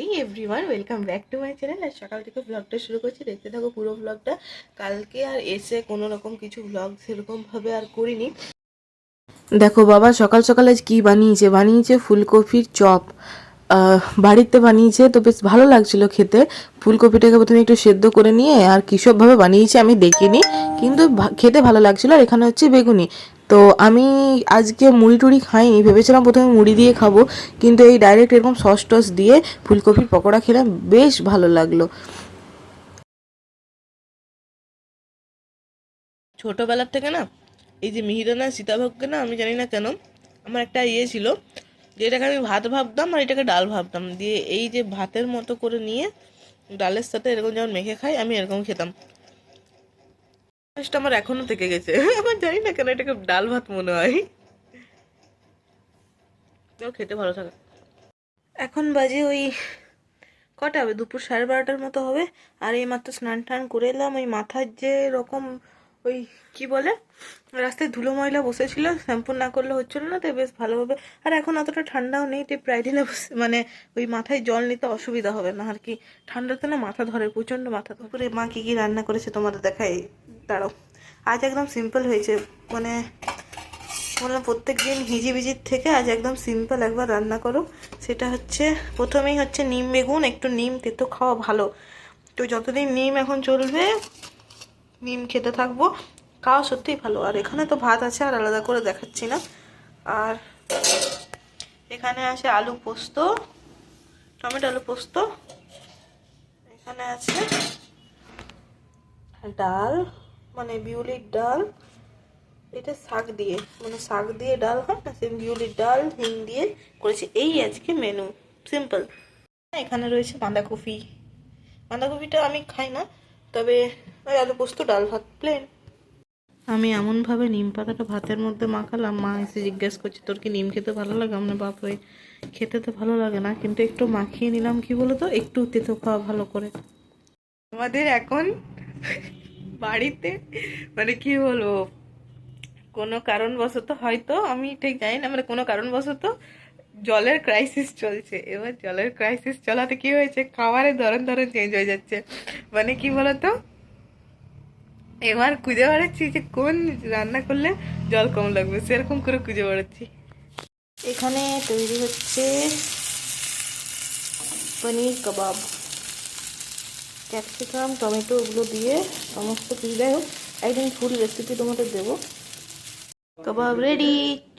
এই everyone welcome back to my channel আর সকাল থেকে ব্লগটা শুরু করছি। দেখতে থাকো পুরো ব্লগটা কালকে আর এসে কোনো রকম কিছু ব্লগ সেরকমভাবে আর করিনি। দেখো বাবা, সকাল সকাল আজ কী বানিয়েছে? বানিয়েছে ফুলকপির চপ। বাড়িতে বানিয়েছে তো বেশ ভালো লাগছিল খেতে। ফুলকপিটাকে প্রথমে একটু সেদ্ধ করে নিয়ে আর কীসবভাবে বানিয়েছে আমি দেখিনি। কিন্তু খেতে ভালো লাগছিল। আর এখানে হচ্ছে বেগুনি। তো আমি আজকে মুড়ি টুড়ি খাইনি, ভেবেছিলাম প্রথমে মুড়ি দিয়ে খাব, কিন্তু এই ডাইরেক্ট এরকম সস টস দিয়ে ফুলকপির পকোড়া খেলাম, বেশ ভালো লাগল। ছোটোবেলার থেকে না, এই যে মিহিদানা সীতাভোগকে না, আমি জানি না কেন, আমার একটা ইয়ে ছিল যে এটাকে আমি ভাত ভাবতাম আর এটাকে ডাল ভাবতাম। দিয়ে এই যে ভাতের মতো করে নিয়ে ডালের সাথে এরকম যেমন মেখে খাই, আমি এরকম খেতাম। জিনিসটা আমার এখনও থেকে গেছে। আমার জানি না কেন এটাকে ডাল ভাত মনে হয়। খেতে ভালো থাকে। এখন বাজে ওই কটা হবে? দুপুর সাড়ে বারোটার মতো হবে। আর এই মাত্র স্নান টান করে এলাম। ওই মাথার যে রকম ওই কি বলে, রাস্তায় ধুলো ময়লা বসেছিল, শ্যাম্পু না করলে হচ্ছিল না, তাই বেশ ভালোভাবে, আর এখন অতটা ঠান্ডাও নেই, তাই প্রায় দিনে মানে ওই মাথায় জল নিতে অসুবিধা হবে না, আর কি ঠান্ডাতে না মাথা ধরে, প্রচণ্ড মাথা ধরে। মা, কী কী রান্না করেছে তোমাদের দেখাই, দাঁড়াও। আজ একদম সিম্পল হয়েছে মানে মনে প্রত্যেক দিন হিজিবিজির থেকে আজ একদম সিম্পল একবার রান্না করো। সেটা হচ্ছে, প্রথমেই হচ্ছে নিম বেগুন, একটু নিম, তেতো খাওয়া ভালো। তো যতদিন নিম এখন চলবে নিম খেতে থাকব। খাওয়া সত্যিই ভালো। আর এখানে তো ভাত আছে, আর আলাদা করে দেখাচ্ছি না। আর এখানে আছে আলু পোস্ত, টমেটো আলু পোস্ত। এখানে আছে ডাল মানে বিউলির ডাল। এটা শাক দিয়ে মানে শাক দিয়ে ডাল হয় না, সেম বিউলির ডাল হিম দিয়ে করেছি। এই আজকে মেনু সিম্পল এখানে রয়েছে বাঁধাকপি। বাঁধাকপিটা আমি খাই না, তবে ওই আলু পোস্ত, ডাল ভাত, প্লেন। আমি এমনভাবে নিম পাতাটা ভাতের মধ্যে মাখালাম, মা এসে জিজ্ঞেস করছে, তোর কি নিম খেতে ভালো লাগে? আমরা বাপরে খেতে তো ভালো লাগে না, কিন্তু একটু মাখিয়ে নিলাম, কি বলো তো? একটু তেতো খাওয়া ভালো করে। আমাদের এখন বাড়িতে মানে কি বলব, কোনো কারণবশত হয়তো, আমি ঠিক জানি না মানে কোনো কারণবশত জলের ক্রাইসিস চলছে। এবার জলের ক্রাইসিস চলাতে কি হয়েছে? খাবারের ধরন ধরন চেঞ্জ হয়ে যাচ্ছে। মানে কি বলতো? এবার খুঁজে বেড়াচ্ছি যে কোন রান্না করলে জল কম লাগবে সেরকম করে খুঁজে বেড়াচ্ছি। এখানে তৈরি হচ্ছে পনির কাবাব। ক্যাপসিকাম টমেটো ওগুলো দিয়ে সমস্ত কিছু যাই হোক একদিন ফুল রেসিপি তোমাদের দেবো। কাবাব রেডি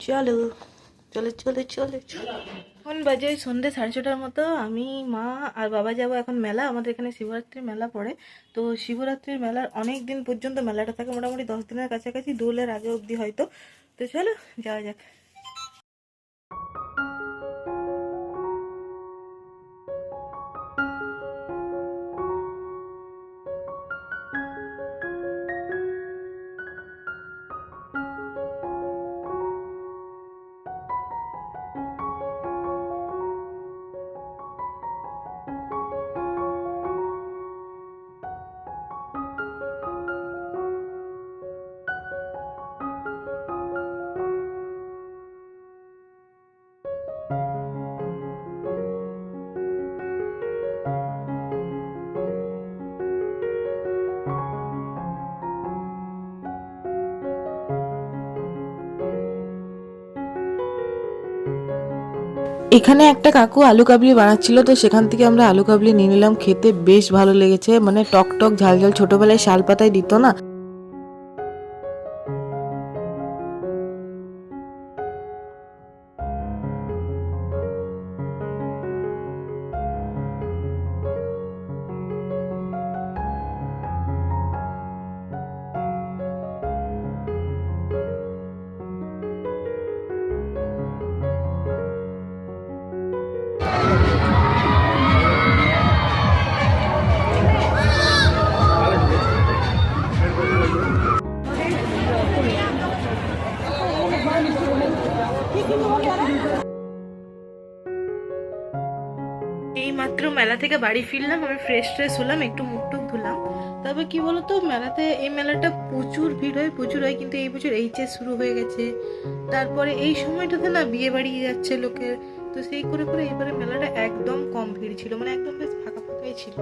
চলো চলো। চলো, চলে চলে। এখন বাজে ওই সন্ধ্যে সাড়ে ছটার মতো। আমি, মা আর বাবা যাব এখন মেলা। আমাদের এখানে শিবরাত্রির মেলা পড়ে। তো শিবরাত্রির মেলার অনেক দিন পর্যন্ত মেলাটা থাকে মোটামুটি দশ দিনের কাছাকাছি। দোলের আগে অবধি হয়তো। তো চলো, যাওয়া যাক। এখানে একটা কাকু আলু কাবলি বানাচ্ছিল, তো সেখান থেকে আমরা আলু কাবলি নিয়ে নিলাম। খেতে বেশ ভালো লেগেছে। মানে টক টক, ঝাল ঝাল, ছোটবেলায় শাল পাতায় দিত না? এই মাত্র মেলা থেকে বাড়ি ফিরলাম, আমি ফ্রেশ ট্রেশ হলাম, একটু মুখ টুক ধুলাম। তবে কি বলতো, মেলাতে এই মেলাটা প্রচুর ভিড় হয়, প্রচুর হয়, কিন্তু এই বছর এইচএস শুরু হয়ে গেছে। তারপরে এই সময়টাতে না বিয়ে বাড়ি যাচ্ছে লোকের, তো সেই করে করে এইবারে মেলাটা একদম কম ভিড় ছিল মানে একদম বেশ ফাঁকা ফাঁকাই ছিল।